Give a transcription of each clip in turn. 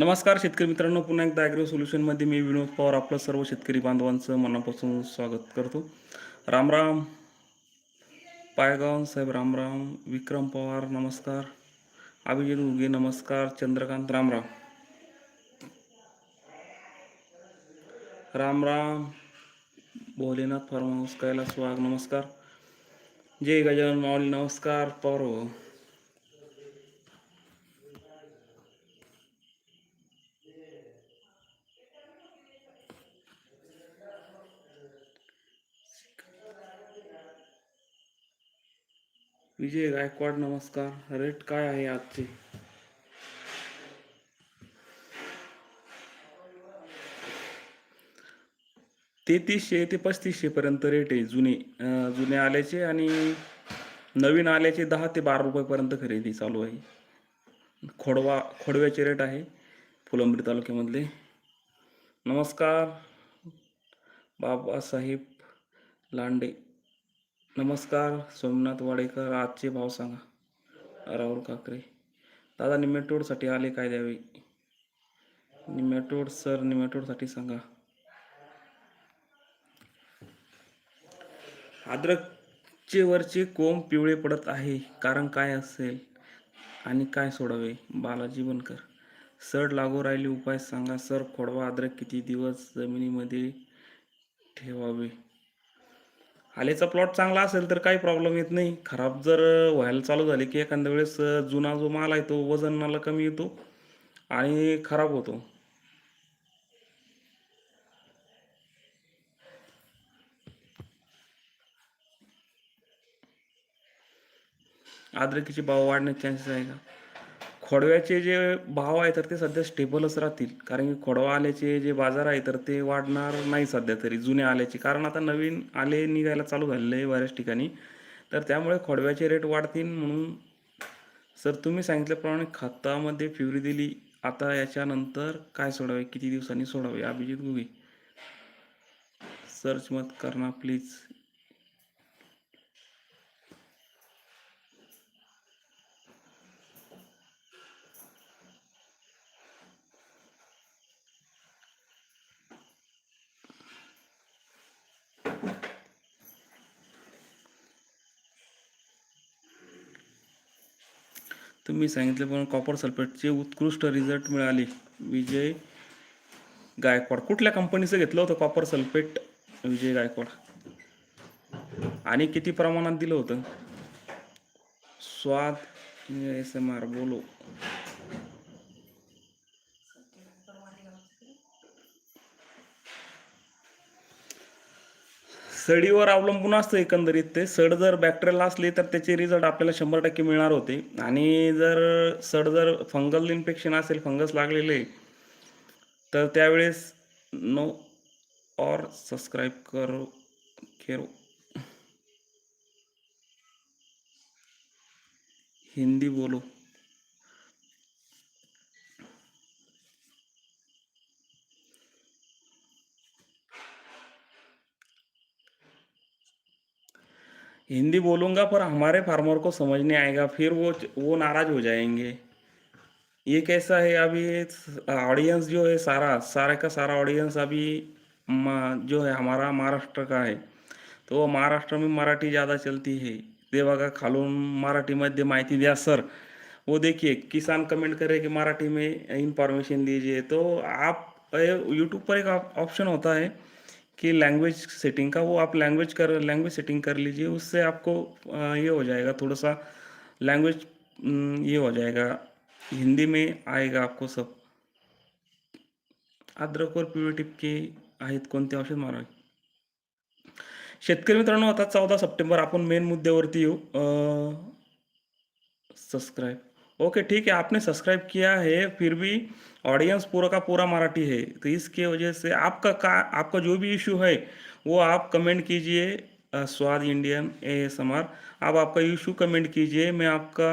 नमस्कार शेतकरी मित्रांनो पुन्हा एकदा ॲग्रो सोल्युशनमध्ये मी विनोद पवार आपलं सर्व शेतकरी बांधवांचं मनापासून स्वागत करतो. रामराम पायगाव साहेब रामराम विक्रम पवार नमस्कार. अभिजित उगे नमस्कार. चंद्रकांत रामराम रामराम भोलेनाथ फार्म हाऊस कैलास वाघ नमस्कार. जय गजानन माऊली नमस्कार. पवार विजय गायकवाड नमस्कार. रेट काय आहे आजचे? तेहतीसशे ते पस्तीसशे पर्यंत रेट आहे जुने जुने आल्याचे आणि नवीन आल्याचे दहा ते बारा रुपयापर्यंत खरेदी चालू आहे. खोडवा खोडव्याचे रेट आहे फुलंब्री तालुक्यामधले. नमस्कार. बाबासाहेब लांडे. नमस्कार सोमनाथ वाडेकर आजचे भाव सांगा. राहुल काकरे. दादा निमेटोडसाठी आले काय द्यावे? निमेटोड सर निमेटोडसाठी सांगा. अद्रकचे वरचे कोंब पिवळे पडत आहे कारण काय असेल? आणि काय सोडावे? बालाजी बनकर. सड लागू राहिली उपाय सांगा. सर खोडवा अद्रक किती दिवस जमिनीमध्ये ठेवावे? आलेचा प्लॉट चांगला असेल तर काही प्रॉब्लेम येत नाही. खराब जर व्हायला चालू झाले की एखाद्या वेळेस जुना जो माल आहे तो वजनाला कमी येतो आणि खराब होतो. आद्रकीचे भाव वाढण्याचे चान्सेस आहे का? खोडव्याचे जे भाव आहे तर ते सध्या स्टेबलच राहतील. कारण की खोडवा आल्याचे जे बाजार आहे तर ते वाढणार नाही सध्या तरी जुने आल्याचे. कारण आता नवीन आले निघायला चालू झालेले आहे बऱ्याच ठिकाणी. तर त्यामुळे खोडव्याचे रेट वाढतील म्हणून सर तुम्ही सांगितल्याप्रमाणे खतामध्ये फ्युरी दिली. आता याच्यानंतर काय सोडावे? किती दिवसांनी सोडावे? अभिजित गुगे सर्च मत करणार प्लीज तुम्ही सांगितले पण कॉपर सल्फेटचे उत्कृष्ट रिझल्ट मिळाले. विजय गायकवाड. कुठल्या कंपनीचं घेतलं होतं कॉपर सल्फेट विजय गायकवाड? आणि किती प्रमाणात दिलं होतं? स्वाद एस एम आर बोलो. सडीवर अवलंबून असतं एकंदरीत ते. सड जर बॅक्टेरियल असली तर त्याचे रिझल्ट आपल्याला शंभर टक्के मिळणार होते. आणि जर सड जर फंगल इन्फेक्शन असेल फंगस लागलेले तर त्यावेळेस नो और सबस्क्राईब करो केरो. हिंदी बोलो. हिंदी बोलूँगा, पर हमारे फार्मर को समझ नहीं आएगा, फिर वो वो नाराज़ हो जाएँगे। ये कैसा है अभी ऑडियंस जो है सारा, सारे का सारा ऑडियंस अभी जो है हमारा महाराष्ट्र का है। तो महाराष्ट्र में मराठी ज़्यादा चलती है। ते बघा खालून मराठीमध्ये माहिती द्या, सर। वो देखिए, किसान कमेंट करे कि मराठी में इंफॉर्मेशन दीजिए। तो आप यूट्यूब पर एक ऑप्शन होता है। कि लैंग्वेज सेटिंग का वो आप लैंग्वेज कर लैंग्वेज सेटिंग कर लीजिए उससे आपको ये हो जाएगा थोड़ा सा लैंग्वेज ये हो जाएगा। हिंदी में आएगा आपको सब। अद्रक वर पिवळे टिपके आहेत कोणते औषध मारावे शेतकरी मित्रांनो आता चौदा सप्टेंबर आपण मेन मुद्द्यावरती येऊ. सब्सक्राइब ओके, ठीक है, आपने सब्सक्राइब किया है, फिर भी ऑडियंस पूरा का पूरा मराठी है तो इसके वजह से आपका का, आपका जो भी इशू है, वो आप कमेंट कीजिए स्वाद Indian A S M R आप आपका इशू कमेंट कीजिए, मैं आपका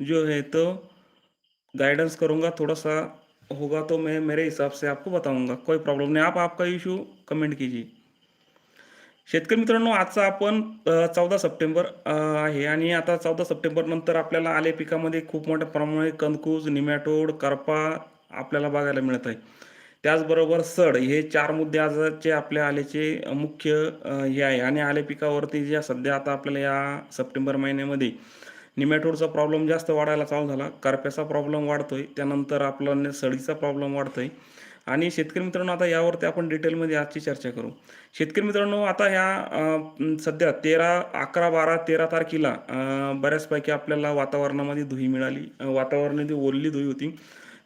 जो है तो गाइडेंस करूँगा, थोड़ा सा होगा तो मैं, मेरे हिसाब से आपको बताऊँगा, कोई प्रॉब्लम नहीं, आप आपका इशू कमेंट कीजिए। शेतकरी मित्रांनो आजचा आपण चौदा सप्टेंबर आहे. आणि आता चौदा सप्टेंबर नंतर आपल्याला आले पिकामध्ये खूप मोठ्या प्रमाणात कंदकूज निमॅटोड करपा आपल्याला बघायला मिळत आहे. त्याचबरोबर सड हे चार मुद्दे आजचे आपल्या आलेचे मुख्य हे आहे. आणि आले पिकावरती ज्या सध्या आता आपल्याला या सप्टेंबर महिन्यामध्ये निमॅटोडचा प्रॉब्लेम जास्त वाढायला चालू झाला. करप्याचा प्रॉब्लेम वाढतोय. त्यानंतर आपला सडीचा प्रॉब्लेम वाढतोय. आणि शेतकरी मित्रांनो आता यावरती आपण डिटेलमध्ये आजची चर्चा करू. शेतकरी मित्रांनो आता ह्या सध्या तेरा अकरा बारा तेरा तारखेला बऱ्याचपैकी आपल्याला वातावरणामध्ये धुई मिळाली. वातावरणामध्ये ओलली धुई होती.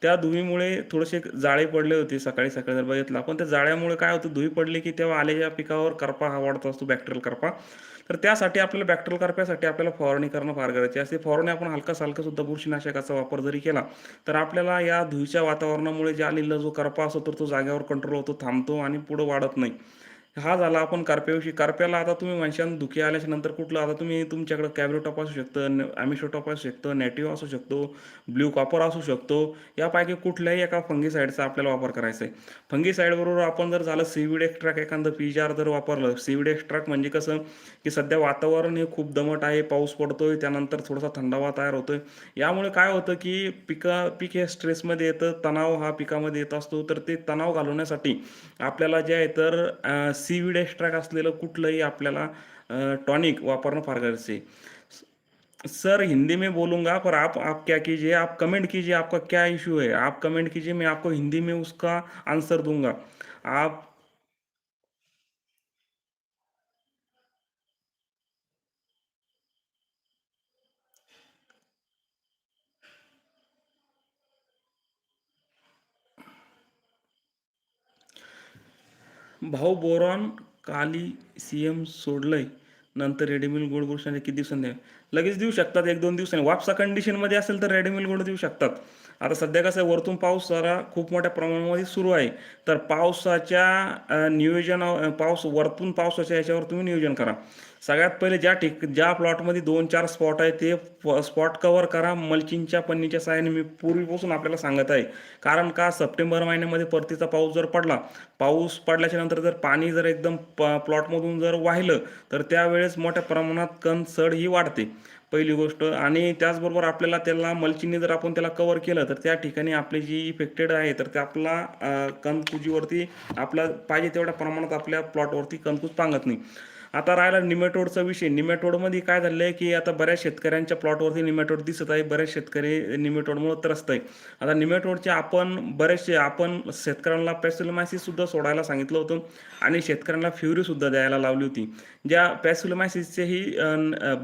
त्या धुईमुळे थोडेसे जाळे पडले होते सकाळी सकाळी जर बघितलं आपण. त्या जाळ्यामुळे काय होतं धुई पडली की तेव्हा आलेल्या पिकावर करपा हा वाढत असतो बॅक्टेरियल करपा. तर त्यासाठी आपल्याला बॅक्टेरियल करप्यासाठी आपल्याला फवारणी करणं फार गरजेचे असते फवारणी आपण हलका सालका सुद्धा बुरशीनाशकाचा वापर जरी केला तर आपल्याला या धुईच्या वातावरणामुळे जे आलेला जो करपा असतो तर तो जागेवर कंट्रोल होतो थांबतो आणि पुढं वाढत नाही. हा झाला आपण कार्प्याविषयी कार्प्याला आता तुम्ही मनशान दुखी आल्याच्यानंतर कुठलं? आता तुम्ही तुमच्याकडे कॅब्रोटॉप असू शकतं ॲमिशोटॉप असू शकतं नॅटिव्ह असू शकतो ब्ल्यू कॉपर असू शकतो यापैकी कुठल्याही एका फंगीसाईडचा आपल्याला वापर करायचा आहे. फंगीसाईडबरोबर आपण जर झालं सीविड एक्स्ट्रॅक एखादं पीजार जर वापरलं सीविड एक्स्ट्रॅक म्हणजे कसं? की सध्या वातावरण हे खूप दमट आहे पाऊस पडतोय त्यानंतर थोडासा थंडावा तयार होतोय. यामुळे काय होतं की पिका पीक हे स्ट्रेसमध्ये येतं तणाव हा पिकामध्ये येत असतो. तर ते तणाव घालवण्यासाठी आपल्याला जे आहे तर सीविड एक्स्ट्रॅक्ट असलेलं कुठलंही आपल्याला टॉनिक वापरणं फार गरजेचं आहे. सर हिंदी में बोलूंगा पर आप आप क्या कीजिए आप कमेंट कीजिए आपका क्या इशू है. आप कमेंट कीजिए मैं आपको हिंदी में उसका आंसर दूंगा. आप भाऊ बोरॉन काली सी एम सोडलंय. नंतर रेडीमिल गोड गोष्टी किती दिवसांनी द्यावे? लगेच देऊ शकतात एक दोन दिवसांनी. वापसा कंडिशनमध्ये असेल तर रेडीमिल गोड देऊ शकतात. आता सध्या कसं आहे वरतून पाऊस जरा खूप मोठ्या प्रमाणामध्ये सुरू आहे. तर पावसाच्या नियोजना पाऊस वरतून पावसाच्या याच्यावर तुम्ही नियोजन करा. सगळ्यात पहिले ज्या ठिक ज्या प्लॉटमध्ये दोन चार स्पॉट आहे ते स्पॉट कव्हर करा. मल्चिंगच्या पन्नीच्या साहाय्याने मी पूर्वीपासून आपल्याला सांगत आहे. कारण का? सप्टेंबर महिन्यामध्ये परतीचा पाऊस जर पडला पाऊस पडल्याच्या नंतर जर पाणी जर एकदम प प्लॉटमधून जर वाहिलं तर त्यावेळेस मोठ्या प्रमाणात कण सड ही वाढते. पहिली गोष्ट. आणि त्याचबरोबर आपल्याला त्याला मल्चिंगने जर आपण त्याला कव्हर केलं तर त्या ठिकाणी आपली जी इफेक्टेड आहे तर ते आपला कणकुजीवरती आपला पाहिजे तेवढ्या प्रमाणात आपल्या प्लॉटवरती कणकूज पांगत नाही. आता राहिला निमेटोडचा विषय. निमेटोडमध्ये काय झालं आहे की आता बऱ्याच शेतकऱ्यांच्या प्लॉटवरती निमेटोड दिसत आहे. बऱ्याच शेतकरी निमेटोडमुळे त्रस्त आहे. आता निमेटोडचे आपण बरेचसे आपण शेतकऱ्यांना पॅसिलोमायसिस सुद्धा सोडायला सांगितलं होतं आणि शेतकऱ्यांना फ्युरी सुद्धा द्यायला लावली होती. ज्या पॅसिलोमायसिसचेही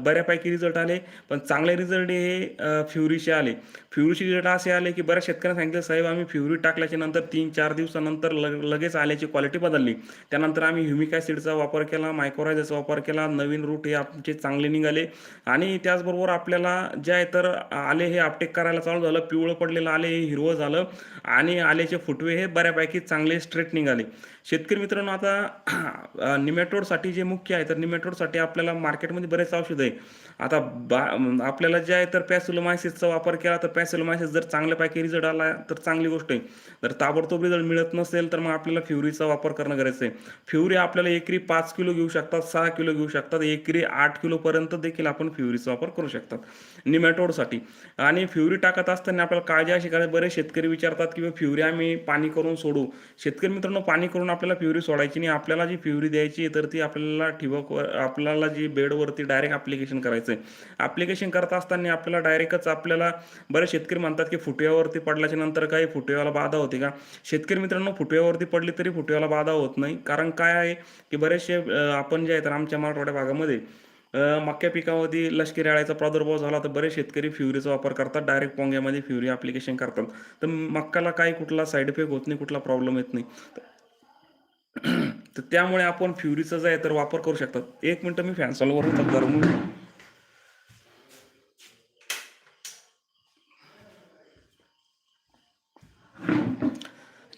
बऱ्यापैकी रिझल्ट आले पण चांगले रिझल्ट हे फ्युरीचे आले. फ्युरीचे रिझल्ट असे आले की बऱ्याच शेतकऱ्यांना सांगितलं साहेब आम्ही फ्युरी टाकल्याच्या नंतर तीन चार दिवसानंतर लगेच आल्याची क्वालिटी बदलली. त्यानंतर आम्ही ह्युमिकासिडचा वापर केला मायक्रोरायझाचा वापर केला नवीन रूट हे आमचे चांगले निघाले. आणि त्याचबरोबर आपल्याला जे आहे तर आले हे अपटेक करायला चालू झालं. पिवळं पडलेलं आले हे हिरवं झालं. आणि आल्याचे फुटवे हे बऱ्यापैकी चांगले स्ट्रेट निघाले. शेतकरी मित्रांनो आता निमॅटोडसाठी जे मुख्य आहे तर निमॅटोडसाठी आपल्याला मार्केटमध्ये बरेच औषध आहे. आता बा आपल्याला जे आहे तर पॅसुलोमायसिसचा वापर केला तर पॅसुलोमायसिस जर चांगल्यापैकी रिझल्ट आला तर चांगली गोष्ट आहे. जर ताबडतोब रिझल्ट मिळत नसेल तर मग आपल्याला फ्युरीचा वापर करणं गरजेचं आहे. फ्युरी आपल्याला एकरी पाच किलो घेऊ शकतात सहा किलो घेऊ शकतात एकरी आठ किलोपर्यंत देखील आपण फ्युरीचा वापर करू शकतात निमॅटोडसाठी. आणि फ्युरी टाकत असताना आपल्याला काळजी अशी करायची बरेच शेतकरी विचारतात की फ्युरी आम्ही पाणी करून सोडू. शेतकरी मित्रांनो पाणी करून आपल्याला फ्युरी सोडायची नाही आपल्याला जी फ्युरी द्यायची आहे तर ती आपल्याला ठिबक आपल्याला जी बेडवरती डायरेक्ट ॲप्लिकेशन करायचं आहे. ॲप्लिकेशन करत असताना आपल्याला डायरेक्टच आपल्याला बरेच शेतकरी म्हणतात की फुटव्यावरती पडल्याच्या नंतर काही फुटव्याला बाधा होते का? शेतकरी मित्रांनो फुटव्यावरती पडली तरी फुटव्याला बाधा होत नाही. कारण काय आहे की बरेचसे आपण जे आहे तर आमच्या मराठवाड्या भागामध्ये मक्या पिकामध्ये लष्करी आळ्याचा प्रादुर्भाव झाला तर बरेच शेतकरी फ्युरीचा वापर करतात. डायरेक्ट पोंग्यामध्ये फ्युरी ॲप्लिकेशन करतात. तर मक्काला काही कुठला साईड इफेक्ट होत नाही कुठला प्रॉब्लेम येत नाही. तर त्यामुळे आपण फ्युरीचा जे आहे तर वापर करू शकतात. एक मिनटं मी फॅन चालूवर होतात गरम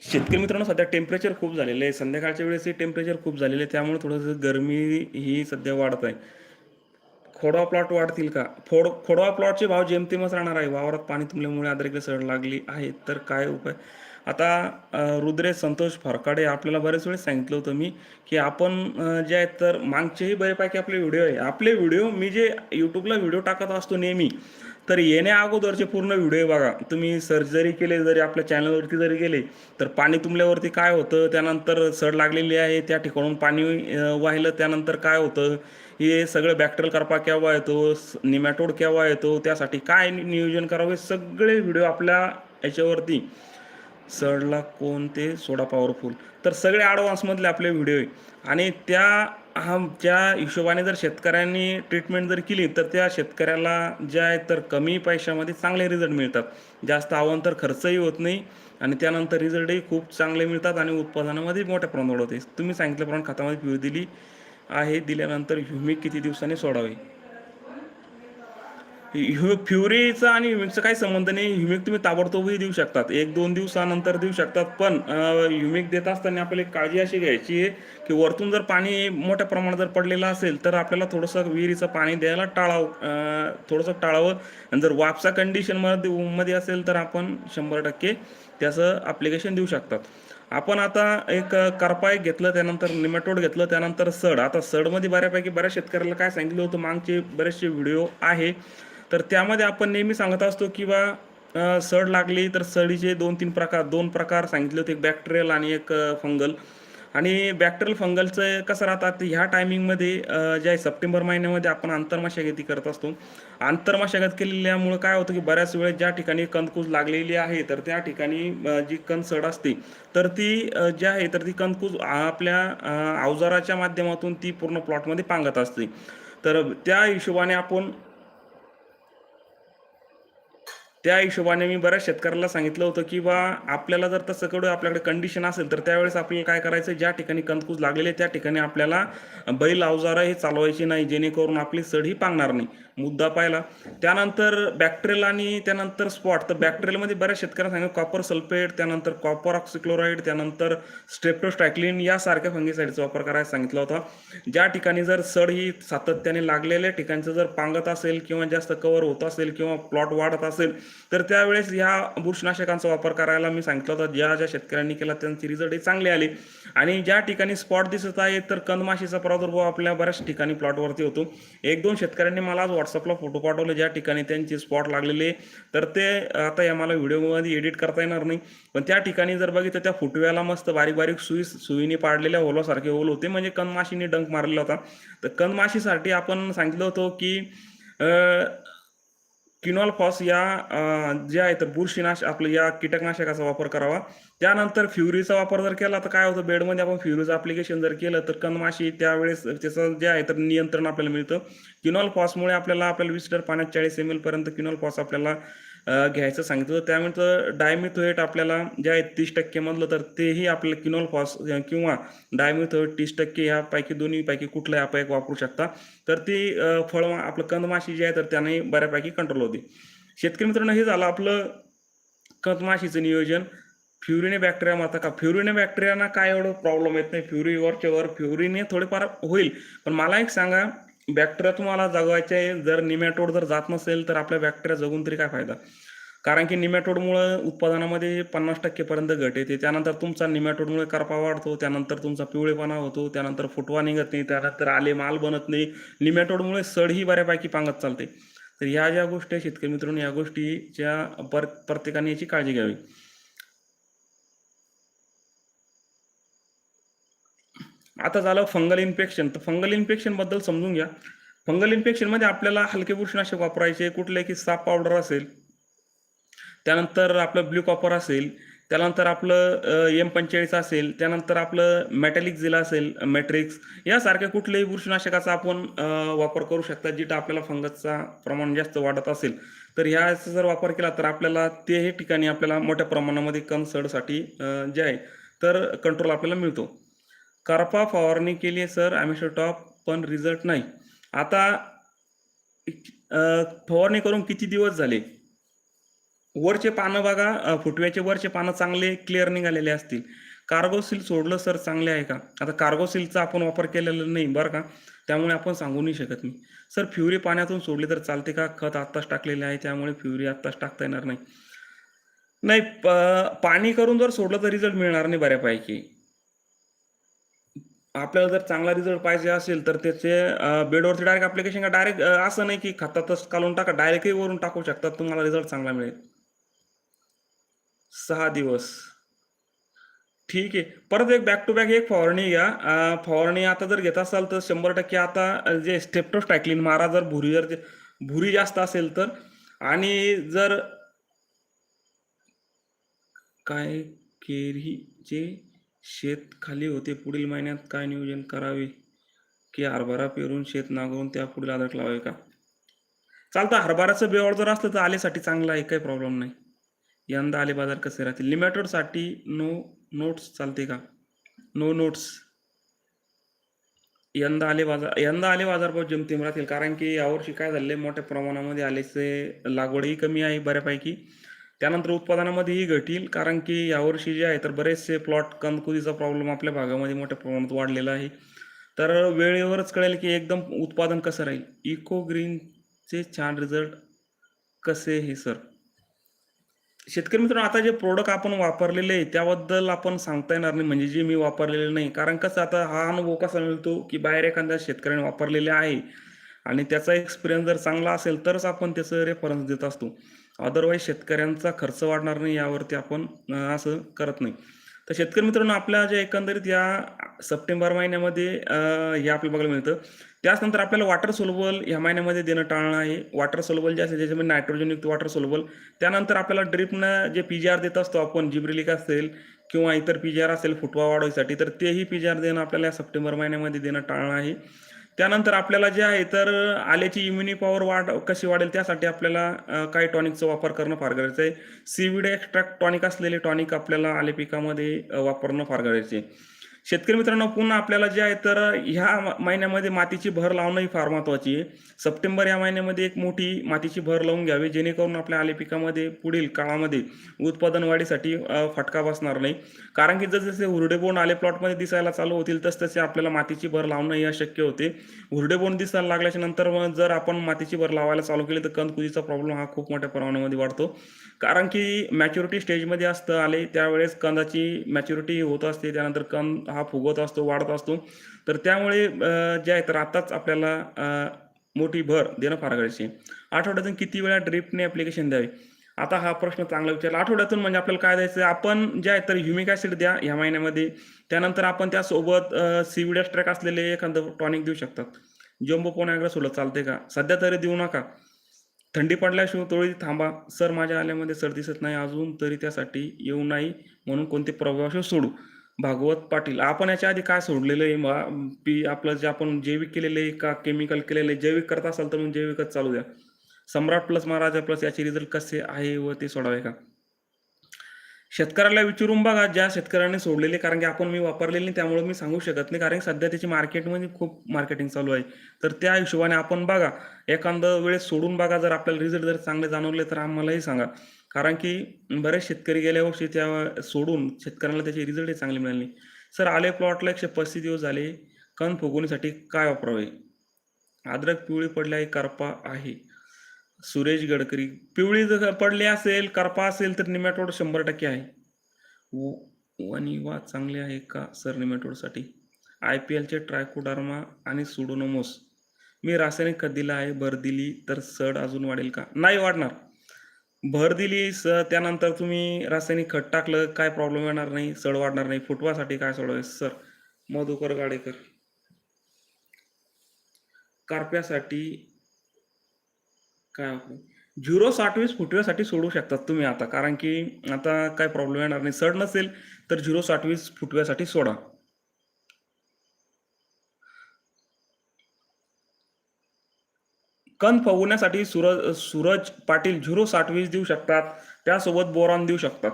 शेतकरी मित्रांनो सध्या टेम्परेचर खूप झालेलं आहे. संध्याकाळच्या वेळेस टेम्परेचर खूप झालेलं आहे. त्यामुळे थोडंसं गरमी ही सध्या वाढत आहे. खोडवा प्लॉट वाढतील का? फोड खोडवा प्लॉटचे भाव जेमतेमच राहणार आहे. वावरात पाणी तुंबल्यामुळे अद्रकला सड लागली आहे. तर काय उपाय? आता रुद्रे संतोष फरकाडे आपल्याला बरेच वेळेस सांगितलं होतं मी की आपण जे आहेत तर मागचेही बऱ्यापैकी आपले व्हिडिओ आहे. आपले व्हिडिओ मी जे यूट्यूबला व्हिडिओ टाकत असतो नेहमी तर येण्या अगोदरचे पूर्ण व्हिडिओ बघा. तुम्ही सर्च जरी केले जरी आपल्या चॅनलवरती जरी गेले तर पाणी तुंबल्यावरती काय होतं? त्यानंतर सड लागलेली आहे त्या ठिकाणून पाणी वाहिलं त्यानंतर काय होतं? हे सगळं बॅक्टेरियल करपा केव्हा येतो? निमॅटोड केव्हा येतो? त्यासाठी काय नियोजन करावं? हे सगळे व्हिडिओ आपल्या याच्यावरती. सडला कोणते सोडा पॉवरफुल तर सगळे ॲडव्हान्समधले आपले व्हिडिओ आहे. आणि त्या हा ज्या हिशोबाने जर शेतकऱ्यांनी ट्रीटमेंट जर केली तर त्या शेतकऱ्याला ज्या आहे तर कमी पैशामध्ये चांगले रिझल्ट मिळतात. जास्त अवांतर खर्चही होत नाही आणि त्यानंतर रिझल्टही खूप चांगले मिळतात आणि उत्पादनामध्ये मोठ्या प्रमाणात होते. तुम्ही सांगितल्याप्रमाणे खतामध्ये पिऊ दिली आहे. दिल्यानंतर ह्युमिक किती दिवसांनी सोडावे? ह्यु फ्युरीचा आणि ह्युमिकचा काही संबंध नाही. ह्युमिक तुम्ही ताबडतोबही देऊ शकतात. एक दोन दिवसानंतर देऊ शकतात. पण ह्युमिक देत असताना आपल्याला एक काळजी अशी घ्यायची आहे की वरतून जर पाणी मोठ्या प्रमाणात जर पडलेलं असेल तर आपल्याला थोडंसं विहिरीचं पाणी द्यायला टाळावं थोडंसं टाळावं. आणि जर वापसा कंडिशनमध्ये मध्ये असेल तर आपण शंभर टक्के त्याचं ॲप्लिकेशन देऊ शकतात. आपण आता एक करपा एक घेतलं त्यानंतर निमेटोड घेतलं त्यानंतर सड. आता सडमध्ये बऱ्यापैकी बऱ्याच शेतकऱ्याला काय सांगितलं होतं मागचे बरेचसे व्हिडिओ आहे. तर त्यामध्ये आपण नेहमी सांगत असतो किंवा सड लागली तर सडीचे दोन तीन प्रकार दोन प्रकार सांगितले होते एक बॅक्टेरियल आणि एक फंगल आणि बॅक्टेरियल फंगलचं कसं राहतात ह्या टायमिंगमध्ये जे आहे सप्टेंबर महिन्यामध्ये आपण आंतरमशागती करत असतो. आंतरमशागत केलेल्यामुळं काय होतं की बऱ्याच वेळेस ज्या ठिकाणी कंदकूज लागलेली आहे तर त्या ठिकाणी जी कणसड सड असते तर ती जी आहे तर ती कंदकूज आपल्या अवजाराच्या माध्यमातून ती पूर्ण प्लॉटमध्ये पांगत असते. तर त्या हिशोबाने आपण त्या हिशोबाने मी बऱ्याच शेतकऱ्याला सांगितलं होतं की बा आपल्याला जर तसं कडे आपल्याकडे कंडिशन असेल तर त्यावेळेस आपल्याला काय करायचं? ज्या ठिकाणी कंदकूज लागलेले त्या ठिकाणी आपल्याला बैल अवजारं हे चालवायची नाही जेणेकरून आपली सड ही पांगणार नाही. मुद्दा पाहिला. त्यानंतर बॅक्टेरियल आणि त्यानंतर स्पॉट तर बॅक्टेरियलमध्ये बऱ्याच शेतकऱ्यांना सांगितलं कॉपर सल्फेट त्यानंतर कॉपर ऑक्सिक्लोराईड त्यानंतर स्ट्रेप्टोस्टायक्लिन यासारख्या फंगीसाठीचा वापर करायला सांगितला होता. ज्या ठिकाणी जर सड ही सातत्याने लागलेल्या ठिकाणचं जर पांगत असेल किंवा जास्त कव्हर होत असेल किंवा प्लॉट वाढत असेल तर त्यावेळेस ह्या बुरशीनाशकांचा वापर करायला मी सांगितलं होतं. ज्या ज्या शेतकऱ्यांनी केला त्यांचे रिझल्ट हे चांगले आले. आणि ज्या ठिकाणी स्पॉट दिसत आहे तर कंदमाशीचा प्रादुर्भाव आपल्या बऱ्याच ठिकाणी प्लॉटवरती होतो. एक दोन शेतकऱ्यांनी मला आज व्हॉट्सअपला फोटो पाठवले ज्या ठिकाणी त्यांचे स्पॉट लागलेले तर ते आता या मला व्हिडिओमध्ये एडिट करता येणार नाही. पण त्या ठिकाणी जर बघितलं त्या फुटव्याला मस्त बारीक बारीक सुई सुईने पाडलेल्या होलासारखे होल होते. म्हणजे कंदमाशीने डंक मारलेला होता. तर कंदमाशीसाठी आपण सांगितलं होतं की अं, किनॉल फॉस या जे आहे तर बुरशीनाश आपलं या कीटकनाशकाचा वापर करावा. त्यानंतर फ्युरीचा वापर जर केला तर काय होतं? बेडमध्ये आपण फ्युरीचं अप्लिकेशन जर केलं तर कनमाशी त्यावेळेस त्याचं जे आहे तर नियंत्रण आपल्याला मिळतं. किनॉल फॉसमुळे आपल्याला आपल्याला वीस लिटर पाण्यात चाळीस एम पर्यंत किनॉल फॉस आपल्याला घ्यायचं सांगितलं. होतं त्यामुळे डायमिथोएट आपल्याला जे आहे तीस टक्केमधलं तर तेही आपल्याला किनोल फॉस किंवा डायमिथोएट तीस टक्के ह्यापैकी दोन्हीपैकी कुठलाही आपण एक वापरू शकता. तर ती फळ आपलं कंदमाशी जी आहे तर त्याने बऱ्यापैकी कंट्रोल होते. शेतकरी मित्रांनो हे झालं आपलं कंदमाशीचं नियोजन. फ्युरीने बॅक्टेरिया मारता का? फ्युरीने बॅक्टेरियाना काय एवढं प्रॉब्लेम येत नाही. फ्युरी वरच्या वर फ्युरीने थोडेफार होईल. पण मला एक सांगा बॅक्टेरिया तुम्हाला जगवायचे आहे, जर निमॅटोड जर जात नसेल तर आपल्या बॅक्टेरिया जगून तरी काय फायदा? कारण की निमॅटोडमुळं उत्पादनामध्ये पन्नास टक्केपर्यंत घट येते. त्यानंतर तुमचा निमॅटोडमुळे करपा वाढतो त्यानंतर तुमचा पिवळेपणा होतो त्यानंतर फुटवा निघत नाही त्यानंतर आले माल बनत नाही. निमॅटोडमुळे सड ही बऱ्यापैकी पांगत चालते. तर ह्या ज्या गोष्टी आहेत शेतकरी मित्रांनो या गोष्टीच्या पर प्रत्येकाने याची काळजी घ्यावी. आता झालं फंगल इन्फेक्शन तर फंगल इन्फेक्शनबद्दल समजून घ्या. फंगल इन्फेक्शनमध्ये आपल्याला हलके बुरशीनाशक वापरायचे कुठले की साप पावडर असेल त्यानंतर आपलं ब्ल्यू कॉपर असेल त्यानंतर आपलं एम पंचेचाळीस असेल त्यानंतर आपलं मॅटॅलिक झिला असेल मॅट्रिक्स यासारख्या कुठल्याही बुरशीनाशकाचा आपण वापर करू शकता जिथं आपल्याला फंगसचा प्रमाण जास्त वाढत असेल. तर ह्याचा जर वापर केला तर आपल्याला तेही ठिकाणी आपल्याला मोठ्या प्रमाणामध्ये कन्सर्डसाठी जे आहे तर कंट्रोल आपल्याला मिळतो. करपा फवारणी केली आहे सर. ॲमिशो टॉप पण रिझल्ट नाही. आता फवारणी करून किती दिवस झाले? वरचे पानं बघा फुटव्याचे वरचे पानं चांगले क्लिअर निघालेले असतील. कार्गोसिल सोडलं सर चांगले आहे का? आता कार्गोसिलचा आपण वापर केलेला नाही बरं का? त्यामुळे आपण सांगू नाही शकत मी. सर फ्युरी पाण्यातून सोडली तर चालते का? खत आत्ताच टाकलेले आहे त्यामुळे फ्युरी आत्ताच टाकता येणार नाही. नाही प- पाणी करून जर सोडलं तर रिझल्ट मिळणार नाही बऱ्यापैकी. आपल्याला जर चांगला रिझल्ट पाहिजे असेल तर त्याचे बेडवरती डायरेक्ट ॲप्लिकेशन का डायरेक्ट असं नाही की खतातच काढून टाका डायरेक्टही वरून टाकू शकतात तुम्हाला रिझल्ट चांगला मिळेल. सहा दिवस. ठीक आहे. परत एक बॅक टू बॅक एक फवारणी घ्या. फवारणी आता जर घेत असाल तर शंभर टक्के आता जे स्टेप्टोस्टायक्लिन मारा जर भुरी जर भुरी जास्त असेल तर. आणि जर काय केरीचे शेत खाली होते. पुढील महिन्यात काय नियोजन करावे? की हरभरा पेरून शेत नांगरून त्या पुढील अद्रक लावावे का? चालतं हरभराचं बेवळ जर असलं तर आलेसाठी चांगलं आहे काही प्रॉब्लेम नाही. यंदा आले बाजार कसे राहतील? लिमॅटोडसाठी नो नोट्स चालते का? नो नोट्स यंदा आले बाजार यंदा आले बाजारभाव जमतीम राहतील. कारण की यावर्षी काय झाले मोठ्या प्रमाणामध्ये आलेचे लागवडही कमी आहे बऱ्यापैकी. त्यानंतर उत्पादनामध्येही घटील कारण की यावर्षी जे आहे तर बरेचसे प्लॉट कंदकुदीचा प्रॉब्लेम आपल्या भागामध्ये मोठ्या प्रमाणात वाढलेला आहे. तर वेळेवरच कळेल की एकदम उत्पादन कसं राहील. इको ग्रीनचे छान रिझल्ट कसे हे सर शेतकरी मित्रांनो आता जे प्रोडक्ट आपण वापरलेले आहे त्याबद्दल आपण सांगता येणार नाही म्हणजे जे मी वापरलेले नाही. कारण कसं आता हा अनुभव कसा मिळतो की बाहेर एखाद्या शेतकऱ्याने वापरलेले आहे आणि त्याचा एक्सपिरियन्स जर चांगला असेल तरच आपण त्याचं रेफरन्स देत असतो. अदरवाईज शेतकऱ्यांचा खर्च वाढणार नाही यावरती आपण असं करत नाही. तर शेतकरी मित्रांनो आपल्या जे एकंदरीत या सप्टेंबर महिन्यामध्ये हे आपल्याला बघायला मिळतं. त्याचनंतर आपल्याला वॉटर सोलबल ह्या महिन्यामध्ये देणं टाळणं आहे. वॉटर सोलबल जे असेल ज्याच्यामध्ये नायट्रोजनयुक्त वॉटर सोलबल त्यानंतर आपल्याला ड्रिपनं जे पी जी आर देत असतो आपण जिब्रिलिक असेल किंवा इतर पी जी आर असेल फुटवा वाढवायसाठी तर तेही पी जी आर देणं आपल्याला या सप्टेंबर महिन्यामध्ये देणं टाळणं आहे. त्यानंतर आपल्याला जे आहे तर आल्याची इम्युनि पॉवर वाढ कशी वाढेल त्यासाठी आपल्याला अ, काही टॉनिकचा वापर करणं फार गरजेचं आहे. सीविड एक्स्ट्रॅक्ट टॉनिक असलेले टॉनिक आपल्याला आले पिकामध्ये वापरणं फार गरजेचे आहे. शेतकरी मित्रांनो पुन्हा आपल्याला जे आहे तर ह्या म- महिन्यामध्ये मातीची भर लावणं ही फार महत्त्वाची आहे. सप्टेंबर या महिन्यामध्ये एक मोठी मातीची भर लावून घ्यावी जेणेकरून आपल्या आले पिकामध्ये पुढील काळामध्ये उत्पादन वाढीसाठी फटका बसणार नाही. कारण की जसजसे हुरडेबोंड आले प्लॉटमध्ये दिसायला चालू होतील तसतसे आपल्याला मातीची भर लावणं ही अशक्य होते. हुरडेबोंड दिसायला लागल्याच्या नंतर मग जर आपण मातीची भर लावायला चालू केली तर कंदकुजीचा प्रॉब्लेम हा खूप मोठ्या प्रमाणामध्ये वाढतो. कारण की मॅच्युरिटी स्टेजमध्ये असतं आले त्यावेळेस कंदाची मॅच्युरिटी होत असते त्यानंतर कंद हा फुगत असतो वाढत असतो. तर त्यामुळे जे आहे तर आताच आपल्याला मोठी भर देणं फार गरजेचे आठवड्यातून किती वेळा ड्रिपने ॲप्लिकेशन द्यावे? आता हा प्रश्न चांगला विचारला. आठवड्यातून म्हणजे आपल्याला काय द्यायचं? आपण जे आहे तर ह्युमिक ॲसिड द्या ह्या महिन्यामध्ये. त्यानंतर आपण त्यासोबत सीविड ट्रॅक असलेले एखादं टॉनिक देऊ शकतात. जोंबो पोनॅग्रा सोडलं चालते का? सध्या तरी देऊ नका. थंडी पडल्याशिवाय तोळी थांबा. सर माझ्या आल्यामध्ये सर दिसत नाही अजून तरी त्यासाठी येऊ नाही म्हणून कोणते प्रभाव सोडू. भागवत पाटील आपण याच्या आधी काय सोडलेलं आहे? मग पी आपलं जे आपण जैविक केलेलं आहे का केमिकल केलेलं आहे? जैविक करत असाल तर मग जैविकच चालू द्या. सम्राट प्लस महाराजा प्लस याचे रिझल्ट कसे आहे व ते सोडावे का? शेतकऱ्याला विचारून बघा ज्या शेतकऱ्याने सोडलेले कारण की आपण मी वापरलेले नाही त्यामुळे मी सांगू शकत नाही कारण सध्या त्याची मार्केटमध्ये खूप मार्केटिंग चालू आहे. तर त्या हिशोबाने आपण बघा एखादा वेळेस सोडून बघा जर आपल्याला रिझल्ट जर चांगले जाणवले तर आम्हालाही सांगा. कारण की बरेच शेतकरी गेल्या वर्षी त्या सोडून शेतकऱ्यांना त्याचे रिझल्टही चांगले मिळाले सर आले प्लॉटला एकशे पस्तीस दिवस झाले. कण फुगवण्यासाठी काय वापरावे? अद्रक पिवळी पडल्या आहे करपा आहे. सुरेश गडकरी पिवळी जर पडली असेल करपा असेल तर निमॅटोड शंभर टक्के आहे. आणि वनिवा चांगले आहे का सर निमॅटोडसाठी आय पी एलचे ट्रायकोडार्मा आणि सुडोनोमोस मी रासायनिक खत दिलं आहे भर दिली तर सड अजून वाढेल का? नाही वाढणार. भर दिली त्यानंतर तुम्ही रासायनिक खत टाकलं काय प्रॉब्लेम येणार नाही सड वाढणार नाही फुटवासाठी काय सोडवाय सर मधुकर गाडेकर. कारप्यासाठी काय झिरो साठवीस फुटव्यासाठी सोडू शकतात तुम्ही आता कारण की आता काय प्रॉब्लेम येणार नाही. सड नसेल तर झिरो साठवीस फुटव्यासाठी सोडा. कण फवण्यासाठी सूरज सूरज पाटील झिरो साठवीस देऊ शकतात. त्यासोबत बोरॉन देऊ शकतात.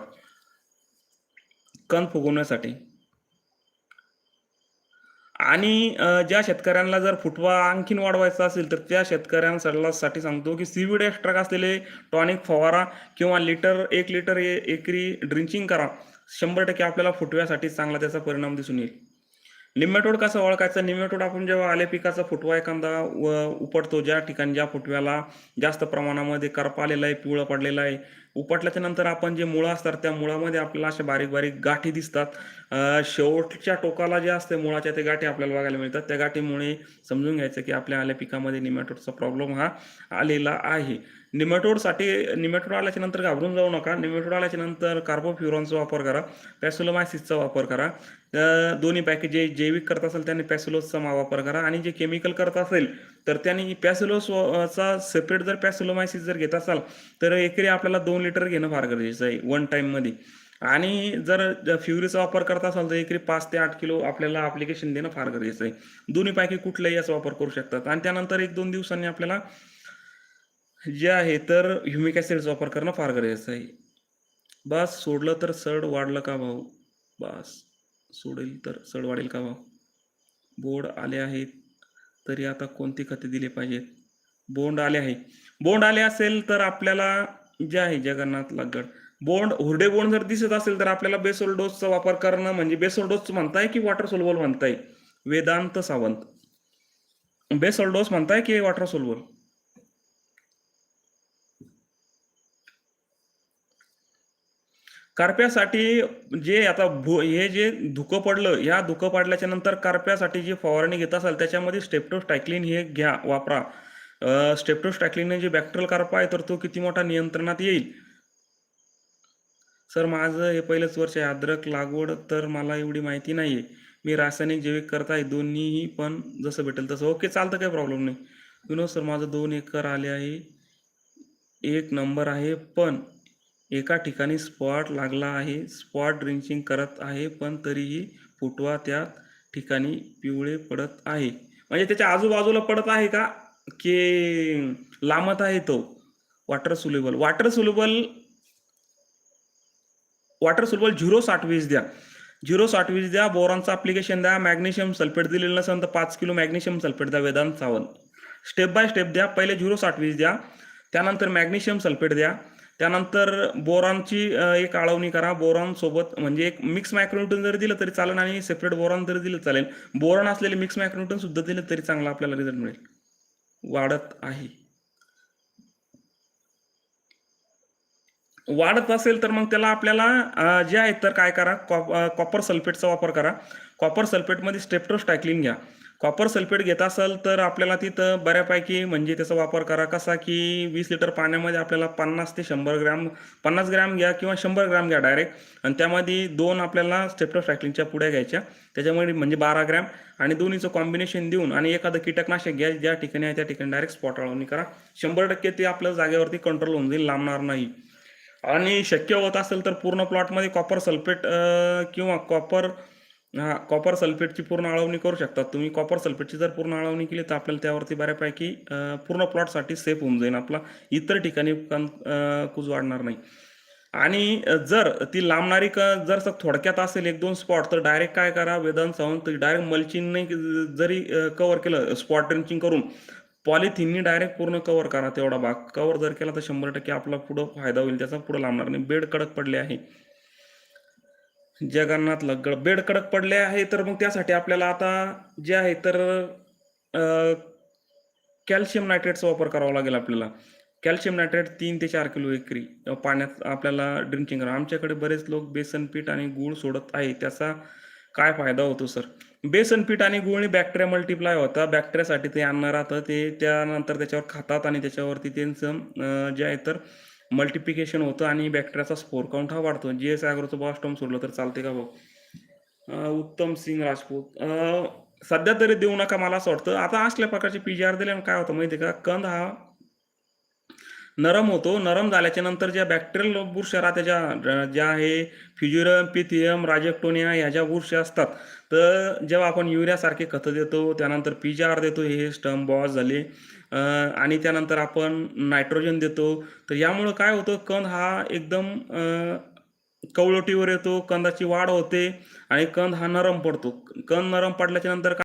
कण फुगवण्यासाठी. आणि ज्या शेतकऱ्यांना जर फुटवा आणखीन वाढवायचा असेल तर त्या शेतकऱ्यांसाठी सांगतो की सीविड एक्स्ट्रा असलेले टॉनिक फवारा किंवा लिटर एक लिटर ए- एकरी ड्रिंचिंग करा. शंभर टक्के आपल्याला फुटव्यासाठी चांगला त्याचा परिणाम दिसून येईल. निमेटोड कसं ओळखायचं? निमेटोड आपण जेव्हा आले पिकाचा फुटवा एखादा व उपटतो ज्या ठिकाणी ज्या फुटव्याला जास्त प्रमाणामध्ये करपा आलेला आहे पिवळं पडलेलं आहे उपटल्याच्या नंतर आपण जे मुळं असतात त्या मुळामध्ये आपल्याला अशा बारीक बारीक गाठी दिसतात. शेवटच्या टोकाला जे असते मुळाच्या ते गाठी आपल्याला बघायला मिळतात. त्या गाठीमुळे समजून घ्यायचं की आपल्या आल्या पिकामध्ये निमॅटोडचा प्रॉब्लेम हा आलेला आहे. निमेटोडसाठी निमॅटोड आल्याच्यानंतर घाबरून जाऊ नका. निमेटोड आल्याच्यानंतर कार्बोफ्युरॉनचा वापर करा. पॅसुलोमायसिसचा वापर करा. दोन्ही पॅकेज जे जैविक करत असेल त्यांनी पॅसिलोसचा वापर करा. आणि जे केमिकल करत असेल तर त्यांनी पॅसिलोस चा सेपरेट जर पॅसिलोमायसिस जर घेत असाल तर एकरी आपल्याला दोन लिटर घेणं फार गरजेचं आहे वन टाईममध्ये आणि जर फ्युरीचा वापर करत असाल तर एकरी पाच ते आठ किलो आपल्याला ॲप्लिकेशन देणं फार गरजेचं आहे. दोन्हीपैकी कुठलाही याचा वापर करू शकतात. आणि त्यानंतर एक दोन दिवसांनी आपल्याला जे आहे तर ह्युमिक ॲसिडचा वापर करणं फार गरजेचं आहे. बस सोडलं तर सड वाढलं का भाऊ? बस सोडेल तर सड वाढेल का भाऊ? बोर्ड आले आहेत तरी आता कोणती खते दिली पाहिजेत? बोंड आले आहे. बोंड आले असेल तर आपल्याला जे आहे जगन्नाथ लागड. बोंड हुरडे बोंड जर दिसत असेल तर आपल्याला बेसोल डोसचा वापर करणं म्हणजे बेसोल डोस म्हणताय की वॉटर सोलबल म्हणताय? वेदांत सावंत. बेसोल डोस म्हणताय की वॉटर सोलबल कारप्यासाठी जे आता भू हे जे धुकं पडलं या धुकं पडल्याच्या नंतर कार्प्यासाठी जी फवारणी घेत असाल त्याच्यामध्ये स्टेप्टोस्टायक्लिन हे घ्या वापरा. स्टेप्टोस्टायक्लिन जे बॅक्टेरियल कारपा आहे तर तो किती मोठा नियंत्रणात येईल? सर माझं हे पहिलंच वर्ष आहे. अद्रक लागवड तर मला एवढी माहिती नाही आहे मी रासायनिक जैविक करत आहे दोन्हीही पण जसं भेटेल तसं. ओके चालतं काही प्रॉब्लेम नाही. विनोद सर माझं दोन एकर आले आहे. एक नंबर आहे पण एका ठिकाणी स्पॉट लागला आहे स्पॉट ड्रिंचिंग करत आहे पण तरीही फुटवा त्या ठिकाणी पिवळे पडत आहे. म्हणजे त्याच्या आजूबाजूला पडत आहे का? की लांबत आहे तो. Water soluble water soluble water soluble zero साठवीस द्या. झिरो साठवीस द्या बोरॉनचं अप्लिकेशन द्या मॅग्नेशियम सल्फेट दिलेलं नसेल तर पाच किलो मॅग्नेशियम सल्फेट द्या Vedant Sawant. Step by step द्या पहिले झिरो साठवीस द्या त्यानंतर मॅग्नेशियम सल्फेट द्या. त्यानंतर बोरॉनची एक आळवणी करा. बोरॉन सोबत म्हणजे एक मिक्स मायक्रोन्यूटन जरी दिलं तरी चालेल आणि सेपरेट बोरॉन जरी दिलं चालेल बोरॉन असलेले मिक्स मायक्रोन्यूटन सुद्धा दिलं तरी चांगला आपल्याला रिझल्ट मिळेल. वाढत आहे. वाढत असेल तर मग त्याला आपल्याला जे आहे तर काय करा? कॉपर सल्फेटचा वापर करा. कॉपर सल्फेटमध्ये स्टेप्टोस्टायक्लिन घ्या. कॉपर सल्फेट घेत असेल तर आपल्याला तिथं बऱ्यापैकी म्हणजे त्याचा वापर करा. कसा की वीस लिटर पाण्यामध्ये आपल्याला पन्नास ते शंभर ग्रॅम पन्नास ग्रॅम घ्या किंवा शंभर ग्रॅम घ्या डायरेक्ट आणि त्यामध्ये दोन आपल्याला स्टेप्टोफ्रॅक्लिनच्या पुड्या घ्यायच्या. त्याच्यामध्ये म्हणजे बारा ग्रॅम आणि दोन्हीचं कॉम्बिनेशन देऊन आणि एखादं कीटकनाशक घ्या ज्या ठिकाणी आहे त्या ठिकाणी डायरेक्ट स्पॉट अळवणी करा. शंभर टक्के ते आपल्या जागेवरती कंट्रोल होऊन जाईल लांबणार नाही. आणि शक्य होत असेल तर पूर्ण प्लॉटमध्ये कॉपर सल्फेट किंवा कॉपर हा कॉपर सल्फेटची पूर्ण आळवणी करू शकता. तुम्ही कॉपर सल्फेटची जर पूर्ण अळवणी केली तर आपल्याला त्यावरती बऱ्यापैकी पूर्ण प्लॉटसाठी सेफ होऊन जाईल. आपला इतर ठिकाणी कण कुज वाढणार नाही. आणि जर ती लांबणारी क जर थोडक्यात असेल एक दोन स्पॉट तर डायरेक्ट काय करा वेदांत तर डायरेक्ट मल्चिंगने जरी कव्हर केलं स्पॉट ड्रेंचिंग करून पॉलिथिननी डायरेक्ट पूर्ण कव्हर करा तेवढा भाग. कव्हर जर केला तर शंभर टक्के आपला पुढं फायदा होईल. त्याचा पुढं लांबणार नाही. बेड कडक पडले आहे. जगन्नाथ लगड बेड कडक पडले आहे तर मग त्यासाठी आपल्याला आता जे आहे तर कॅल्शियम नायट्रेटचा वापर करावा लागेल आपल्याला. कॅल्शियम नायट्रेट तीन ते चार किलो एकरी पाण्यात आपल्याला ड्रिंकिंग करा आमच्याकडे बरेच लोक बेसन पीठ आणि गूळ सोडत आहे त्याचा काय फायदा होतो सर? बेसन पीठ आणि गुळणी बॅक्टेरिया मल्टिप्लाय होता. बॅक्टेरियासाठी ते अन्न राहतं ते त्यानंतर त्याच्यावर खातात आणि त्याच्यावरती त्यांचं जे आहे तर मल्टिप्लिकेशन होतं आणि बॅक्टेरियाचा स्पोर काउंट हा वाढतो. जी एस ॲग्रोचं बॉस्टॉम सोडलं तर चालते का भाऊ उत्तम सिंग राजपूत. सध्या तरी देऊ नका मला असं वाटतं. आता असल्या प्रकारचे पी जी आर दिल्यानं काय होतं माहिती आहे का? कंद हा नरम होतो. नरम झाल्याच्यानंतर ज्या बॅक्टेरियल बुरशा राहत्या ज्या ज्या हे फ्युज्युरम पिथियम राजेक्टोनिया ह्या ज्या बुरशा असतात. तर जेव्हा आपण युरियासारखे खतं देतो त्यानंतर पी जी आर देतो हे स्टम बॉस झाले. आणि त्यानंतर आपण नायट्रोजन देतो. तर यामुळं काय होतं कंद हा एकदम कवलोटीवर येतो कंदाची वाढ होते आणि कंद हा नरम पडतो. कंद नरम पडल्याच्या नंतर